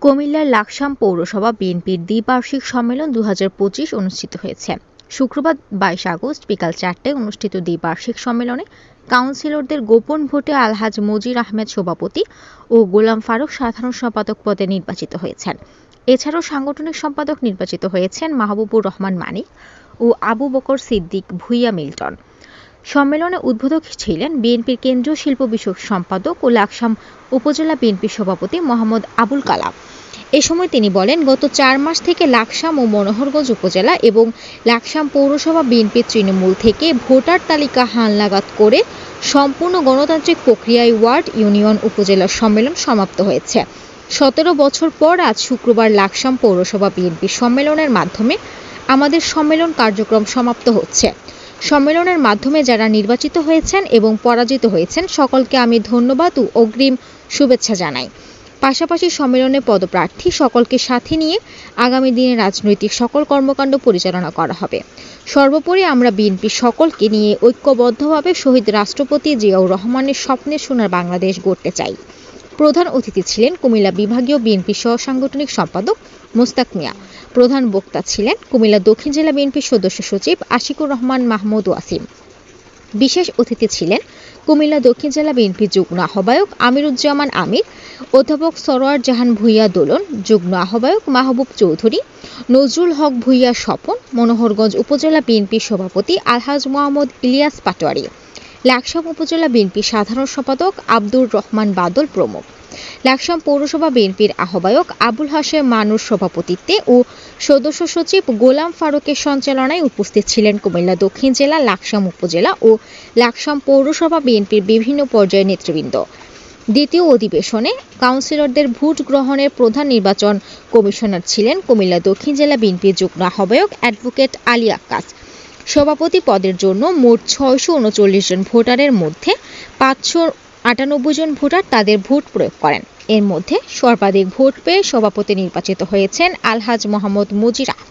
কুমিল্লার লাকসাম পৌরসভা বিএনপির দ্বিবার্ষিক সম্মেলন দু হাজার পঁচিশ অনুষ্ঠিত হয়েছে। শুক্রবার বাইশ আগস্ট বিকাল চারটায় অনুষ্ঠিত দ্বিবার্ষিক সম্মেলনে কাউন্সিলরদের গোপন ভোটে আলহাজ মজির আহমেদ সভাপতি ও গোলাম ফারুক সাধারণ সম্পাদক পদে নির্বাচিত হয়েছেন। এছাড়াও সাংগঠনিক সম্পাদক নির্বাচিত হয়েছেন মাহবুবুর রহমান মানিক ও আবু বকর সিদ্দিক ভুইয়া মিল্টন। সম্মেলনে উদ্বোধক ছিলেন বিএনপির কেন্দ্রীয় শিল্প বিষয়ক সম্পাদক ও লাকসাম উপজেলা বিএনপি সভাপতি মোহাম্মদ আবুল কালাম। এ সময় তিনি বলেন, গত চার মাস থেকে লাকসাম ও মনোহরগঞ্জ উপজেলা এবং লাকসাম পৌরসভা বিএনপির তৃণমূল থেকে ভোটার তালিকা হালনাগাদ করে সম্পূর্ণ গণতান্ত্রিক প্রক্রিয়ায় ওয়ার্ড ইউনিয়ন উপজেলা সম্মেলন সমাপ্ত হয়েছে। সতেরো বছর পর আজ শুক্রবার লাকসাম পৌরসভা বিএনপি সম্মেলনের মাধ্যমে আমাদের সম্মেলন কার্যক্রম সমাপ্ত হচ্ছে। সম্মেলনের মাধ্যমে যারা নির্বাচিত হয়েছেন এবং পরাজিত হয়েছেন, সকলকে আমি ধন্যবাদ ও অগ্রিম শুভেচ্ছা জানাই। পাশাপাশি সম্মেলনে পদপ্রার্থী সকলকে সাথে নিয়ে আগামী দিনে রাজনৈতিক সকল কর্মকাণ্ড পরিচালনা করা হবে। সর্বোপরি আমরা বিএনপি সকলকে নিয়ে ঐক্যবদ্ধভাবে শহীদ রাষ্ট্রপতি জিয়াউর রহমানের স্বপ্নের সোনার বাংলাদেশ গড়তে চাই। প্রধান অতিথি ছিলেন কুমিল্লা বিভাগীয় বিএনপি সহ সাংগঠনিক সম্পাদক মোস্তাক মিয়া। প্রধান বক্তা ছিলেন কুমিল্লা দক্ষিণ জেলা বিএনপির সদস্য সচিব আশিকুর রহমান মাহমুদ ওয়াসিম। বিশেষ অতিথি ছিলেন কুমিল্লা দক্ষিণ জেলা বিএনপি যুগ্ম আহ্বায়ক আমিরুজ্জামান আমির, অধ্যাপক সরোয়ার জাহান ভুইয়া দোলন, যুগ্ম আহ্বায়ক মাহবুব চৌধুরী, নজরুল হক ভুইয়া স্বপন, মনোহরগঞ্জ উপজেলা বিএনপির সভাপতি আলহাজ মোহাম্মদ ইলিয়াস পাটোয়ারি। লাকসাম উপজেলা বিএনপির সাধারণ সম্পাদক আব্দুর রহমান বাদল প্রমুখ। লাকসাম পৌরসভা বিএনপির আহ্বায়ক আবুল হাশেম মানুষ সভাপতিত্বে ও সদস্য সচিব গোলাম ফারুকের সঞ্চালনায় উপস্থিত ছিলেন কুমিল্লা দক্ষিণ জেলা লাকসাম উপজেলা ও লাকসাম পৌরসভা বিএনপির বিভিন্ন পর্যায়ের নেতৃবৃন্দ। দ্বিতীয় অধিবেশনে কাউন্সিলরদের ভোট গ্রহণের প্রধান নির্বাচন কমিশনার ছিলেন কুমিল্লা দক্ষিণ জেলা বিএনপির যুগ্ম আহ্বায়ক অ্যাডভোকেট আলী আক্কাস। সভাপতি পদের জন্য মোট ছয়শো উনচল্লিশ জন ভোটারের মধ্যে পাঁচশো আটানব্বই জন ভোটার তাদের ভোট প্রয়োগ করেন। এর মধ্যে সর্বাধিক ভোট পেয়ে সভাপতি নির্বাচিত হয়েছেন আলহাজ মোহাম্মদ মুজির আহমেদ।